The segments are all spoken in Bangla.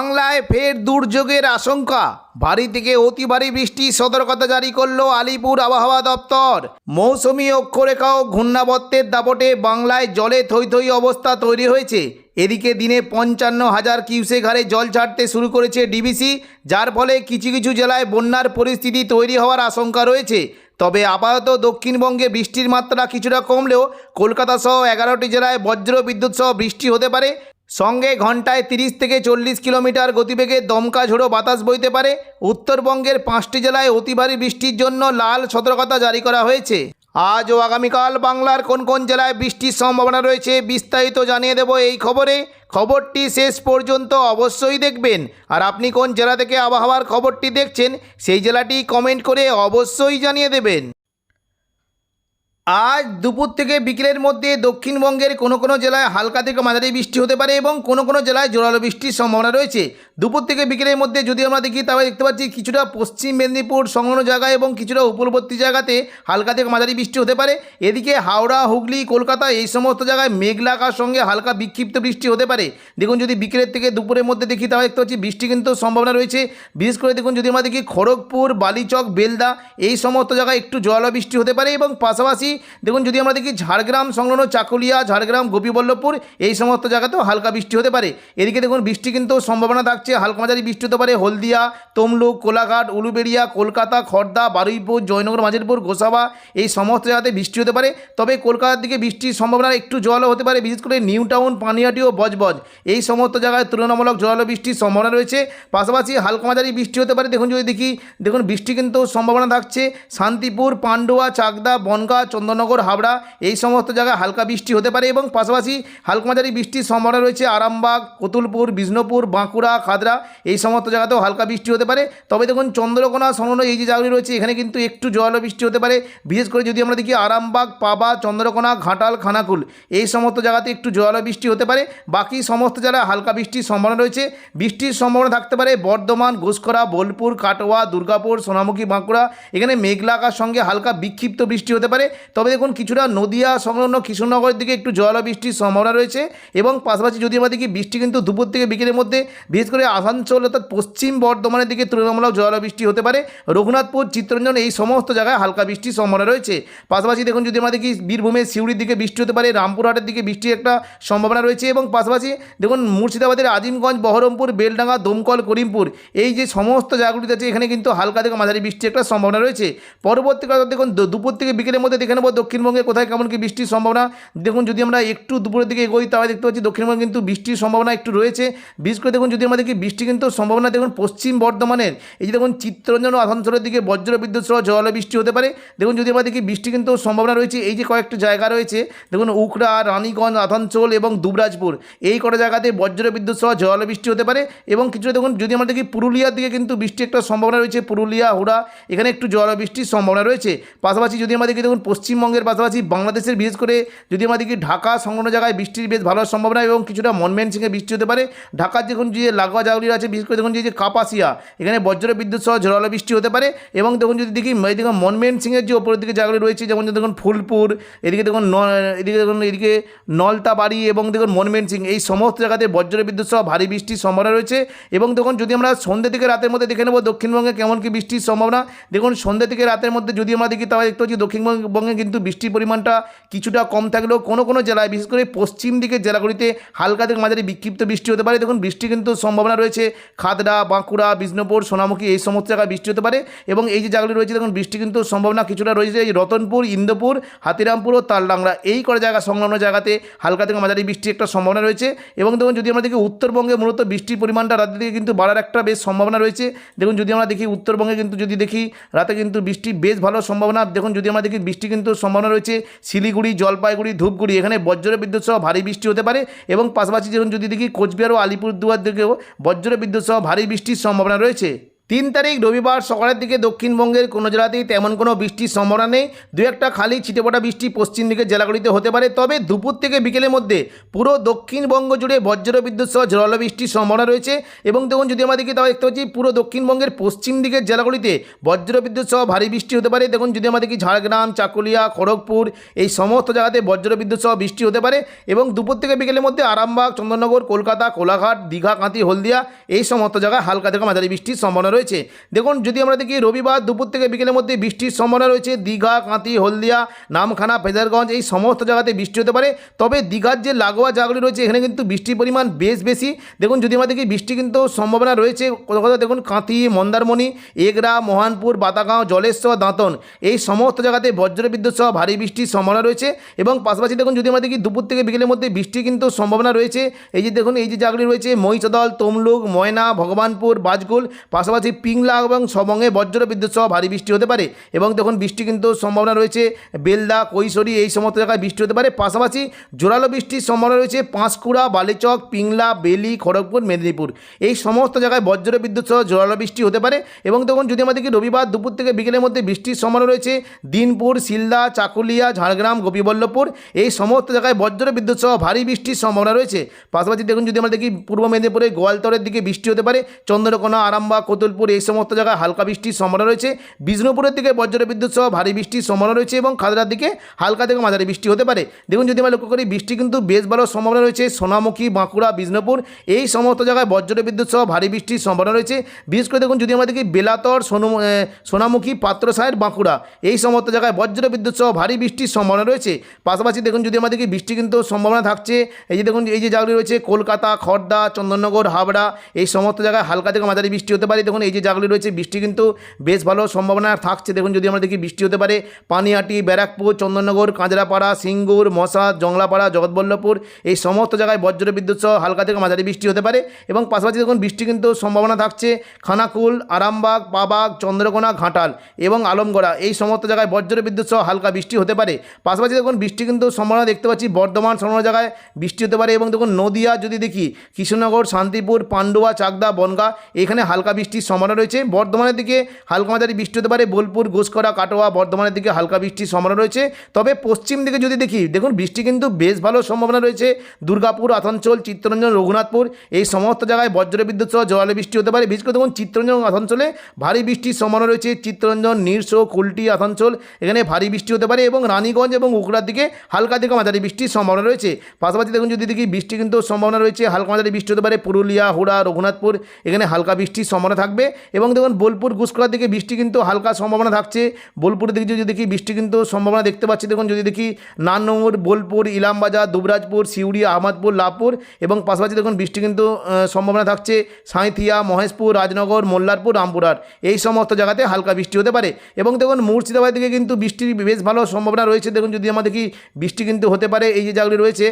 বাংলায় ফের দুর্যোগের আশঙ্কা। ভারী থেকে অতি ভারী বৃষ্টির সতর্কতা জারি করল আলিপুর আবহাওয়া দপ্তর। মৌসুমি অক্ষরেখা ও ঘূর্ণাবর্তের দাপটে বাংলায় জলে থই অবস্থা তৈরি হয়েছে। এদিকে দিনে পঞ্চান্ন হাজার কিউসেক হারে জল ছাড়তে শুরু করেছে ডিবিসি, যার ফলে কিছু কিছু জেলায় বন্যার পরিস্থিতি তৈরি হওয়ার আশঙ্কা রয়েছে। তবে আপাতত দক্ষিণবঙ্গে বৃষ্টির মাত্রা কিছুটা কমলেও কলকাতা সহ এগারোটি জেলায় বজ্র বিদ্যুৎ সহ বৃষ্টি হতে পারে। সঙ্গে ঘন্টায় তিরিশ থেকে চল্লিশ কিলোমিটার গতিবেগে দমকা ঝোড়ো বাতাস বইতে পারে। উত্তরবঙ্গের পাঁচটি জেলায় অতি ভারী বৃষ্টির জন্য লাল সতর্কতা জারি করা হয়েছে। আজ ও আগামীকাল বাংলার কোন কোন জেলায় বৃষ্টির সম্ভাবনা রয়েছে বিস্তারিত জানিয়ে দেব এই খবরে। খবরটি শেষ পর্যন্ত অবশ্যই দেখবেন। আর আপনি কোন জেলা থেকে আবহাওয়ার খবরটি দেখছেন, সেই জেলাটি কমেন্ট করে অবশ্যই জানিয়ে দেবেন। আজ দুপুর থেকে বিকেলের মধ্যে দক্ষিণবঙ্গের কোনো কোনো জেলায় হালকা থেকে মাঝারি বৃষ্টি হতে পারে এবং কোনো কোনো জেলায় জোরালো বৃষ্টির সম্ভাবনা রয়েছে। দুপুর থেকে বিকেলের মধ্যে যদি আমরা দেখি, তাহলে দেখতে পাচ্ছি কিছুটা পশ্চিম মেদিনীপুর সংলগ্ন জায়গায় এবং কিছুটা উপকূলবর্তী জায়গাতে হালকা থেকে মাঝারি বৃষ্টি হতে পারে। এদিকে হাওড়া, হুগলি, কলকাতা এই সমস্ত জায়গায় মেঘলাকার সঙ্গে হালকা বিক্ষিপ্ত বৃষ্টি হতে পারে। দেখুন যদি বিকেলের থেকে দুপুরের মধ্যে দেখি, তাহলে দেখতে পাচ্ছি বৃষ্টি কিন্তু সম্ভাবনা রয়েছে। বিশেষ করে দেখুন যদি আমরা দেখি, খড়গপুর, বালিচক, বেলদা এই সমস্ত জায়গায় একটু জল বৃষ্টি হতে পারে এবং পাশাপাশি দেখুন, যদি আমরা দেখি ঝাড়গ্রাম, সংলগ্ন চাকুলিয়া, ঝাড়গ্রাম, গোপীবল্লভপুর, এই সমস্ত জায়গাতেও হালকা বৃষ্টি হতে পারে। এদিকে দেখুন, বৃষ্টি কিন্তু সম্ভাবনা থাকছে। হালকা মাঝারি বৃষ্টি হতে পারে হলদিয়া, তমলুক, কোলাঘাট, উলুবেড়িয়া, কলকাতা খড়দা বারুইপুর, জয়নগর, মাঝেরপুর, গোসাবা, এই সমস্ত জায়গাতে বৃষ্টি হতে পারে। তবে কলকাতার দিকে বৃষ্টির সম্ভাবনা একটু জলও হতে পারে, বিশেষ করে নিউ টাউন পানিহাটি ও বজবজ। এই সমস্ত জায়গায় তুলনামূলক জল বৃষ্টির সম্ভাবনা রয়েছে। পাশাপাশি হালকা মাঝারি বৃষ্টি হতে পারে। দেখুন, যদি দেখি, দেখুন, বৃষ্টি কিন্তু সম্ভাবনা থাকছে। শান্তিপুর, পান্ডুয়া, চাকদা, বনগা বনগাঁ চন্দননগর, হাবড়া, এই সমস্ত জায়গায় হালকা বৃষ্টি হতে পারে এবং পাশাপাশি হালকা মাঝারি বৃষ্টির সম্ভাবনা রয়েছে আরামবাগ, কতুলপুর, বিষ্ণুপুর, বাঁকুড়া, খাদরা, এই সমস্ত জায়গাতেও হালকা বৃষ্টি হতে পারে। তবে দেখুন, চন্দ্রকোনা সংলগ্ন এই যে জায়গাগুলি রয়েছে, এখানে কিন্তু একটু জল বৃষ্টি হতে পারে। বিশেষ করে যদি আমরা দেখি আরামবাগ, পাবা, চন্দ্রকোনা, ঘাটাল, খানাকুল, এই সমস্ত জায়গাতে একটু জল বৃষ্টি হতে পারে। বাকি সমস্ত জায়গায় হালকা বৃষ্টির সম্ভাবনা রয়েছে। বৃষ্টির সম্ভাবনা থাকতে পারে বর্ধমান ঘুষকরা বোলপুর, কাটোয়া, দুর্গাপুর, সোনামুখী, বাঁকুড়া। এখানে মেঘলা আকার সঙ্গে হালকা বিক্ষিপ্ত বৃষ্টি হতে পারে। তবে দেখুন, কিছুটা নদিয়া সংলগ্ন কৃষ্ণনগরের দিকে একটু বৃষ্টির সম্ভাবনা রয়েছে এবং পাশাপাশি যদি আমরা দেখি বৃষ্টি কিন্তু দুপুর থেকে বিকেলের মধ্যে, বিশেষ করে আসানসোল অর্থাৎ পশ্চিম বর্ধমানের দিকে তুলনামূলক বৃষ্টি হতে পারে। রঘুনাথপুর, চিত্তরঞ্জন এই সমস্ত জায়গায় হালকা বৃষ্টির সম্ভাবনা রয়েছে। পাশাপাশি দেখুন, যদি আমরা দেখি বীরভূমের সিউড়ির দিকে বৃষ্টি হতে পারে, রামপুরহাটের দিকে বৃষ্টির একটা সম্ভাবনা রয়েছে এবং পাশাপাশি দেখুন, মুর্শিদাবাদের আজিমগঞ্জ, বহরমপুর, বেলডাঙ্গা, দমকল, করিমপুর, এই যে সমস্ত জায়গাগুলিতে আছে, এখানে কিন্তু হালকা থেকে মাঝারি বৃষ্টির একটা সম্ভাবনা রয়েছে। পরবর্তীকালে দেখুন দুপুর থেকে বিকেলের মধ্যে দেখে নেব দক্ষিণবঙ্গে, কোথায় কেমন কি বৃষ্টির সম্ভাবনা? দেখুন, যদি আমরা একটু দুপুরের দিকে এগোই, তাহলে দেখতে পাচ্ছি দক্ষিণবঙ্গে কিন্তু বৃষ্টির সম্ভাবনা একটু রয়েছে। বিশেষ করে দেখুন, যদি আমাদের দেখি বৃষ্টি কিন্তু সম্ভাবনা, দেখুন, পশ্চিম বর্ধমানের, এই যে দেখুন, চিত্তরঞ্জন আসানসোলের দিকে বজ্র বিদ্যুৎ সহ জল বৃষ্টি হতে পারে। দেখুন, যদি আমরা দেখি বৃষ্টি কিন্তু সম্ভাবনা রয়েছে, এই যে কয়েকটি জায়গা রয়েছে, দেখুন উখড়া রানীগঞ্জ, আসানসোল এবং দুবরাজপুর, এই কটা জায়গাতে বজ্র বিদ্যুৎ সহ জল বৃষ্টি হতে পারে। এবং কিছুটা দেখুন, যদি আমরা দেখি পুরুলিয়ার দিকে কিন্তু বৃষ্টি একটা সম্ভাবনা রয়েছে, পুরুলিয়া, হুড়া, এখানে একটু জল বৃষ্টির সম্ভাবনা রয়েছে। পাশাপাশি যদি আমরা দেখি, দেখুন পশ্চিমবঙ্গের পাশাপাশি বাংলাদেশের, বিশেষ করে যদি দেখি ঢাকা সংলগ্ন জায়গায় বৃষ্টির বেশ ভালো সম্ভাবনা এবং কিছুটা মনমেন সিংয়ে বৃষ্টি হতে পারে, ঢাকার দেখুন যে লাগোয়া জায়গাগুলি আছে, বিশেষ করে দেখুন যে কাপাসিয়া, এখানে বজ্র বিদ্যুৎ সহ ঝোড়ালো বৃষ্টি হতে পারে এবং দেখুন যদি দেখি এদিকে মনমেন সিংয়ের যে ওপরের দিকে জায়গাগুলি রয়েছে, যেমন দেখুন ফুলপুর, এদিকে দেখুন এদিকে দেখুন এদিকে নলতাবাড়ি এবং দেখুন মনমেন সিং এই সমস্ত জায়গাতে বজ্র বিদ্যুৎ সহ ভারী বৃষ্টির সম্ভাবনা রয়েছে এবং দেখুন যদি আমরা সন্ধ্যে থেকে রাতের মধ্যে দেখে নেব দক্ষিণবঙ্গে কেমন কি বৃষ্টির সম্ভাবনা, দেখুন সন্ধ্যে থেকে রাতের মধ্যে যদি আমরা দেখি, তাহলে দেখতে পাচ্ছি দক্ষিণবঙ্গে কিন্তু বৃষ্টির পরিমাণটা কিছুটা কম থাকলেও কোনো কোনো জেলায়, বিশেষ করে পশ্চিম দিকের জেলাগুলিতে হালকা থেকে মাঝারি বিক্ষিপ্ত বৃষ্টি হতে পারে। দেখুন, বৃষ্টি কিন্তু সম্ভাবনা রয়েছে। খাদড়া, বাঁকুড়া, বিষ্ণুপুর, সোনামুখী এই সমস্ত জায়গায় বৃষ্টি হতে পারে এবং এই যে জায়গাগুলি রয়েছে, দেখুন, বৃষ্টি কিন্তু সম্ভাবনা কিছুটা রয়েছে। এই রতনপুর, ইন্দোপুর, হাতিরামপুর ও তালডাংরা এই করে জায়গা, সংলগ্ন জায়গাতে হালকা থেকে মাঝারি বৃষ্টির একটা সম্ভাবনা রয়েছে। এবং দেখুন, যদি আমরা দেখি উত্তরবঙ্গে মূলত বৃষ্টির পরিমাণটা রাতের দিকে কিন্তু বাড়ার একটা বেশ সম্ভাবনা রয়েছে। দেখুন, যদি আমরা দেখি উত্তরবঙ্গে কিন্তু যদি দেখি, রাতে কিন্তু বৃষ্টি বেশ ভালো সম্ভাবনা। দেখুন, যদি আমরা দেখি বৃষ্টি কিন্তু সম্ভাবনা রয়েছে। শিলিগুড়ি, জলপাইগুড়ি, ধূপগুড়ি, এখানে বজ্র বিদ্যুৎ সহ ভারী বৃষ্টি হতে পারে এবং পাশাপাশি যেমন যদি দেখি কোচবিহার ও আলিপুরদুয়ার দিকেও বজ্র বিদ্যুৎ সহ ভারী বৃষ্টির সম্ভাবনা রয়েছে। তিন তারিখ রবিবার সকালের দিকে দক্ষিণবঙ্গের কোনো জেলাতেই তেমন কোনো বৃষ্টির সম্ভাবনা নেই। দু একটা খালি ছিটেপোটা বৃষ্টি পশ্চিম দিকে জেলাগুলিতে হতে পারে। তবে দুপুর থেকে বিকেলের মধ্যে পুরো দক্ষিণবঙ্গ জুড়ে বজ্র বিদ্যুৎ সহ জল বৃষ্টির সম্ভাবনা রয়েছে। এবং দেখুন, যদি দেখি তাহলে দেখতে পাচ্ছি, পুরো দক্ষিণবঙ্গের পশ্চিম দিকের জেলাগুলিতে বজ্র বিদ্যুৎ সহ ভারী বৃষ্টি হতে পারে। দেখুন, যদি দেখি ঝাড়গ্রাম, চাকুলিয়া, খড়গপুর, এই সমস্ত জায়গাতে বজ্র বিদ্যুৎ সহ বৃষ্টি হতে পারে। এবং দুপুর থেকে বিকেলের মধ্যে আরামবাগ, চন্দননগর, কলকাতা, কোলাঘাট, দীঘা কাঁতি হলদিয়া, এই সমস্ত জায়গায় হালকা থেকে মাঝারি বৃষ্টির সম্ভাবনা রয়েছে। দেখুন, যদি আমরা দেখি, রবিবার দুপুর থেকে বিকেলের মধ্যে বৃষ্টির সম্ভাবনা রয়েছে। দীঘা কাঁতি হলদিয়া, নামখানা ফেজারগঞ্জ এই সমস্ত জায়গাতে বৃষ্টি হতে পারে। তবে দীঘার যে লাগোয়া জায়গাগুলি রয়েছে, এখানে কিন্তু বৃষ্টির পরিমাণ বেশ বেশি। দেখুন, যদি আমরা দেখি, বৃষ্টি কিন্তু সম্ভাবনা রয়েছে। কোথাও কোথাও দেখুন কাঁতি মন্দারমণি, এগরা, মহানপুর, বাতাগাঁও, জলেশ্বর, দাঁতন, এই সমস্ত জায়গাতে বজ্রবিদ্যুৎ সহ ভারী বৃষ্টির সম্ভাবনা রয়েছে। এবং পাশাপাশি, দেখুন, যদি আমরা দেখি, দুপুর থেকে বিকেলের মধ্যে বৃষ্টি কিন্তু সম্ভাবনা রয়েছে। এই যে, দেখুন, এই যে জায়গাগুলি রয়েছে, মহিষদল, তমলুক, ময়না, ভগবানপুর বাজকুল পাশাপাশি পিংলা এবং সবঙ্গে বজ্র বিদ্যুৎ সহ ভারী বৃষ্টি হতে পারে। এবং দেখুন, বৃষ্টি কিন্তু সম্ভাবনা রয়েছে বেলদা কৈশোরী এই সমস্ত জায়গায় বৃষ্টি হতে পারে। পাশাপাশি জোরালো বৃষ্টির সম্ভাবনা রয়েছে পাঁশকুড়া, বালিচক, পিংলা, বেলি, খড়গপুর, মেদিনীপুর। এই সমস্ত জায়গায় বজ্র বিদ্যুৎ সহ জোরালো বৃষ্টি হতে পারে। এবং দেখুন, যদি আমাদের কি রবিবার দুপুর থেকে বিকেলের মধ্যে বৃষ্টির সম্ভাবনা রয়েছে, দিনপুর শিলদা চাকুলিয়া, ঝাড়গ্রাম, গোপীবল্লভপুর, এই সমস্ত জায়গায় বজ্র বিদ্যুৎ সহ ভারী বৃষ্টির সম্ভাবনা রয়েছে। পাশাপাশি দেখুন, যদি আমরা দেখি পূর্ব মেদিনীপুরে গোয়ালতরের দিকে বৃষ্টি হতে পারে, চন্দ্রকোনা, আরামবাগ কোতুলপুর এই সমস্ত জায়গায় হালকা বৃষ্টির সম্ভাবনা রয়েছে। বিষ্ণুপুরের দিকে বজ্র বিদ্যুৎ সহ ভারী বৃষ্টির সম্ভাবনা রয়েছে এবং খাদরার দিকে হালকা থেকে মাঝারি বৃষ্টি হতে পারে। দেখুন, যদি আমরা লক্ষ্য করি, বৃষ্টি কিন্তু বেশ ভালো সম্ভাবনা রয়েছে। সোনামুখী, বাঁকুড়া, বিষ্ণুপুর এই সমস্ত জায়গায় বজ্র বিদ্যুৎ সহ ভারী বৃষ্টির সম্ভাবনা রয়েছে। বিশেষ করে দেখুন, যদি আমরা দেখি বেলাতর, সোনু সোনামুখী পাত্রসায়ের বাঁকুড়া এই সমস্ত জায়গায় বজ্র বিদ্যুৎ সহ ভারী বৃষ্টির সম্ভাবনা রয়েছে। পাশাপাশি দেখুন, যদি দেখি, বৃষ্টি কিন্তু সম্ভাবনা থাকছে। এই যে দেখুন, এই যে জায়গাগুলি রয়েছে, কলকাতা খড়দা চন্দননগর, হাবড়া এই সমস্ত জায়গায় হালকা থেকে মাঝারি বৃষ্টি হতে পারে। দেখুন এই যে জায়গাগুলি রয়েছে, বৃষ্টি কিন্তু বেশ ভালো সম্ভাবনা থাকছে। দেখুন, যদি আমরা দেখি, বৃষ্টি হতে পারে পানিহাটি ব্যারাকপুর, চন্দননগর, কাঁচরাপাড়া, সিঙ্গুর, মশা, জংলাপাড়া, জগৎবল্লভপুর, এই সমস্ত জায়গায় বজ্র বিদ্যুৎ সহ হালকা থেকে মাঝারি বৃষ্টি হতে পারে। এবং পাশাপাশি দেখুন, বৃষ্টি কিন্তু সম্ভাবনা থাকছে খানাকুল, আরামবাগ, পাবাগ, চন্দ্রকোনা, ঘাটাল এবং আলমগড়া, এই সমস্ত জায়গায় বজ্র বিদ্যুৎ সহ হালকা বৃষ্টি হতে পারে। পাশাপাশি দেখুন, বৃষ্টি কিন্তু সম্ভাবনা দেখতে পাচ্ছি, বর্ধমান সমস্ত জায়গায় বৃষ্টি হতে পারে। এবং দেখুন, নদিয়া যদি দেখি, কৃষ্ণনগর, শান্তিপুর, পান্ডুয়া, চাকদা, বনগা, এখানে হালকা বৃষ্টির সম্ভাবনা রয়েছে। বর্ধমানের দিকে হালকা মাঝারি বৃষ্টি হতে পারে। বোলপুর গোসকরা কাটোয়া, বর্ধমানের দিকে হালকা বৃষ্টির সম্ভাবনা রয়েছে। তবে পশ্চিম দিকে যদি দেখি, দেখুন বৃষ্টি কিন্তু বেশ ভালো সম্ভাবনা রয়েছে। দুর্গাপুর, আসানসোল, চিত্তরঞ্জন, রঘুনাথপুর, এই সমস্ত জায়গায় বজ্রবিদ্যুৎ সহ জোয়ালে বৃষ্টি হতে পারে। বিশেষ করে দেখুন চিত্তরঞ্জন আসানসোলে ভারী বৃষ্টির সম্ভাবনা রয়েছে। চিত্তরঞ্জন, নিরসো, কুলটি, আসানসোল, এখানে ভারী বৃষ্টি হতে পারে এবং রানীগঞ্জ এবং উকড়ার দিকে হালকা থেকে মাঝারি বৃষ্টির সম্ভাবনা রয়েছে। পাশাপাশি দেখুন যদি দেখি, বৃষ্টি কিন্তু সম্ভাবনা রয়েছে। হালকা মাঝারি বৃষ্টি হতে পারে। পুরুলিয়া, হুড়া, রঘুনাথপুর, এখানে হালকা বৃষ্টির সম্ভাবনা থাকবে। এবং দেখুন বোলপুর গুসকরার দিকে বৃষ্টি কিন্তু হালকা সম্ভাবনা থাকছে। বোলপুরের দিকে যদি দেখি বৃষ্টি কিন্তু সম্ভাবনা দেখতে পাচ্ছি, দেখুন যদি দেখি নান্নৌর বোলপুর, ইলামবাজার, দুবরাজপুর, সিউড়ি, আহমদপুর, লাভপুর এবং পাশাপাশি দেখুন বৃষ্টি কিন্তু সম্ভাবনা থাকছে সাঁইথিয়া, মহেশপুর, রাজনগর, মোল্লারপুর, রামপুরহাট। এই সমস্ত জায়গাতে হালকা বৃষ্টি হতে পারে এবং দেখুন মুর্শিদাবাদ দিকে কিন্তু বৃষ্টির বেশ ভালো সম্ভাবনা রয়েছে। দেখুন যদি আমরা দেখি বৃষ্টি কিন্তু হতে পারে, এই যে জায়গাগুলি রয়েছে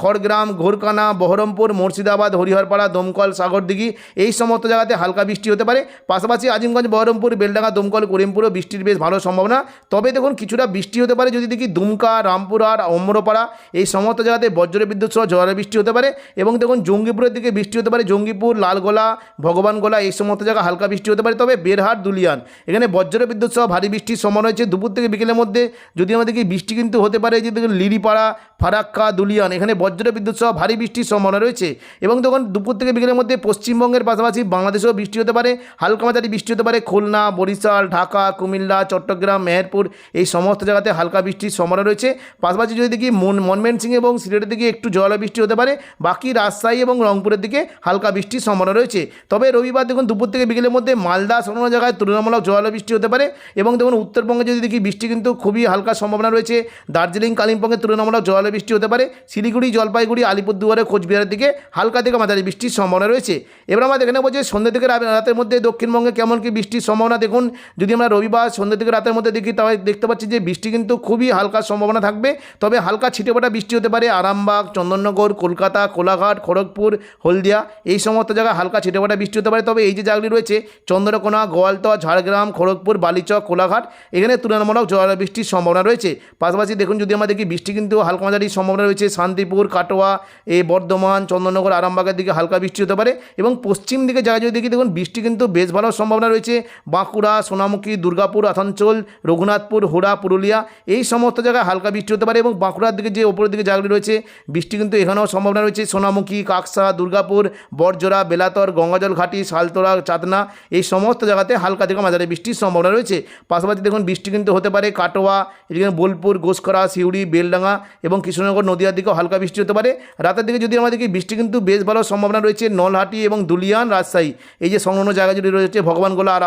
খড়গ্রাম, ঘোরকানা, বহরমপুর, মুর্শিদাবাদ, হরিহরপাড়া, দমকল, সাগরদিঘি, এই সমস্ত জায়গাতে হালকা বৃষ্টি হতে পারে। পাশাপাশি আজিমগঞ্জ, বহরমপুর, বেলডাঙ্গা, দমকল করিমপুরও বৃষ্টির বেশ ভালো সম্ভাবনা। তবে দেখুন, কিছুটা বৃষ্টি হতে পারে যদি দেখি দুমকা রামপুরহাট অম্রপাড়া এই সমস্ত জায়গাতে বজ্র বিদ্যুৎ সহ ঝড়ের বৃষ্টি হতে পারে এবং দেখুন, জঙ্গিপুরের দিকে বৃষ্টি হতে পারে। জঙ্গিপুর, লালগোলা, ভগবানগোলা এই সমস্ত জায়গা হালকা বৃষ্টি হতে পারে। তবে বেরহাট, দুলিয়ান এখানে বজ্র বিদ্যুৎ সহ ভারী বৃষ্টির সম্ভাবনা রয়েছে। দুপুর থেকে বিকেলের মধ্যে যদি আমাদের কি বৃষ্টি কিন্তু হতে পারে যে দেখুন লিরিপাড়া ফারাক্কা, দুলিয়ান এখানে বজ্র বিদ্যুৎ সহ ভারী বৃষ্টির সম্ভাবনা রয়েছে। এবং তখন দুপুর থেকে বিকেলের মধ্যে পশ্চিমবঙ্গের পাশাপাশি বাংলাদেশেও বৃষ্টি হতে পারে। হালকা মাঝারি বৃষ্টি হতে পারে, খুলনা, বরিশাল, ঢাকা, কুমিল্লা, চট্টগ্রাম, মেহেরপুর, এই সমস্ত জায়গাতে হালকা বৃষ্টির সম্ভাবনা রয়েছে। পাশাপাশি যদি দেখি মন মনমেন সিং এবং সিলেটের দিকে একটু জল বৃষ্টি হতে পারে, বাকি রাজশাহী এবং রংপুরের দিকে হালকা বৃষ্টির সম্ভাবনা রয়েছে। তবে রবিবার দেখুন দুপুর থেকে বিকেলের মধ্যে মালদা কোনো জায়গায় তুলনামূলক জল বৃষ্টি হতে পারে এবং দেখুন উত্তরবঙ্গে যদি দেখি বৃষ্টি কিন্তু খুবই হালকা সম্ভাবনা রয়েছে। দার্জিলিং, কালিম্পংয়ে তুলনামূলক জল বৃষ্টি হতে পারে। শিলিগুড়ি, জলপাইগুড়ি, আলিপুরদুয়ারে, কোচবিহারের দিকে হালকা থেকে মাঝারি বৃষ্টির সম্ভাবনা রয়েছে। এবার আমরা এখানে বলছি সন্ধ্যে থেকে রা- রাতের মধ্যে দক্ষিণবঙ্গে কেমন কি বৃষ্টির সম্ভাবনা দেখুন? যদি আমরা রবিবার সন্ধ্যে থেকে রাতের মধ্যে দেখি তবে দেখতে পাচ্ছি যে বৃষ্টি কিন্তু খুবই হালকা সম্ভাবনা থাকবে। তবে হালকা ছিটেফোঁটা বৃষ্টি হতে পারে আরামবাগ, চন্দননগর, কলকাতা, কোলাঘাট, খড়গপুর, হলদিয়া, এই সমস্ত জায়গায় হালকা ছিটেফোঁটা বৃষ্টি হতে পারে। তবে এই যে জায়গাগুলি রয়েছে, চন্দ্রকোনা, গোয়ালতোয়া, ঝাড়গ্রাম, খড়গপুর, বালিচক, কোলাঘাট, এখানে তুলনামূলক জল বৃষ্টির সম্ভাবনা রয়েছে। পাশাপাশি দেখুন, যদি আমরা দেখি বৃষ্টি কিন্তু হালকা মাঝারি সম্ভাবনা রয়েছে, শান্তিপুর, কাটোয়া এ বর্ধমান, চন্দননগর, আরামবাগের দিকে হালকা বৃষ্টি হতে পারে। এবং পশ্চিম দিকে জায়গায় যদি দেখি, দেখুন, বৃষ্টি কিন্তু বেশ ভালো সম্ভাবনা রয়েছে। বাঁকুড়া, সোনামুখী, দুর্গাপুর, আসানসোল, রঘুনাথপুর, হোড়া, পুরুলিয়া এই সমস্ত জায়গায় হালকা বৃষ্টি হতে পারে এবং বাঁকুড়ার দিকে যে ওপরের দিকে জায়গাগুলি রয়েছে, বৃষ্টি কিন্তু এখানেও সম্ভাবনা রয়েছে। সোনামুখী, কাকসা, দুর্গাপুর বরজোড়া বেলাতর গঙ্গাজল ঘাটি শালতোড়া, চাতনা এই সমস্ত জায়গাতে হালকা থেকে মাঝারি বৃষ্টির সম্ভাবনা রয়েছে। পাশাপাশি দেখুন, বৃষ্টি কিন্তু হতে পারে কাটোয়া, এদিকে বোলপুর গোসকরা সিউড়ি, বেলডাঙ্গা এবং কৃষ্ণনগর নদীয়ার দিকেও হালকা বৃষ্টি হতে পারে। রাতের দিকে যদি আমাদেরকে বৃষ্টি কিন্তু বেশ ভালো সম্ভাবনা রয়েছে, নলহাটি এবং দুলিয়ান রাজশাহী। এই যে সংলগ্ন জায়গা যদি রয়েছে ভগবানগোলা আর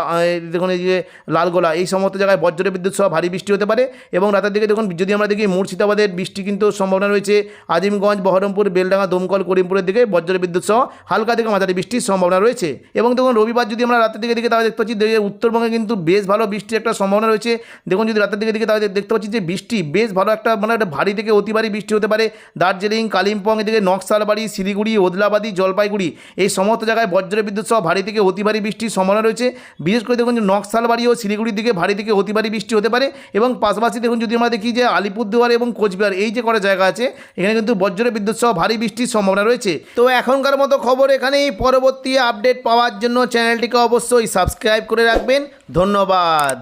দেখুন এই যে লালগোলা এই সমস্ত জায়গায় বজ্র বিদ্যুৎ সহ ভারী বৃষ্টি হতে পারে। এবং রাতের দিকে দেখুন, যদি আমরা দেখি মুর্শিদাবাদের বৃষ্টি কিন্তু সম্ভাবনা রয়েছে, আজিমগঞ্জ, বহরমপুর, বেলডাঙ্গা, দমকল, করিমপুরের দিকে বজ্র বিদ্যুৎ সহ হালকা থেকে মাঝারি বৃষ্টির সম্ভাবনা রয়েছে। এবং দেখুন, রবিবার যদি আমরা রাতের দিকে দিকে তাহলে দেখতে পাচ্ছি উত্তরবঙ্গে কিন্তু বেশ ভালো বৃষ্টির একটা সম্ভাবনা রয়েছে। দেখুন, যদি রাতের দিকে দিকে তাহলে দেখতে পাচ্ছি যে বৃষ্টি বেশ ভালো একটা মানে একটা ভারী থেকে অতি ভারী বৃষ্টি হতে পারে। দার্জিলিং, কালিম্পং, এদিকে নকশালবাড়ি, শিলিগুড়ি, ওদলাবাদি, জলপাইগুড়ি, এই সমস্ত জায়গায় বজ্র বিদ্যুৎ সহ ভারী থেকে অতি ভারী বৃষ্টির সম্ভাবনা রয়েছে। বিশেষ করে দেখুন নকশালবাড়ি ও শিলিগুড়ির দিকে ভারী দিকে অতি ভারী বৃষ্টি হতে পারে এবং পাশাপাশি দেখুন যদি আমরা দেখি যে আলিপুরদুয়ার এবং কোচবিহার এই যে কটা জায়গা আছে, এখানে কিন্তু বজ্র বিদ্যুৎ সহ ভারী বৃষ্টির সম্ভাবনা রয়েছে। তো এখনকার মতো খবর এখানেই, পরবর্তী আপডেট পাওয়ার জন্য চ্যানেলটিকে অবশ্যই সাবস্ক্রাইব করে রাখবেন। ধন্যবাদ।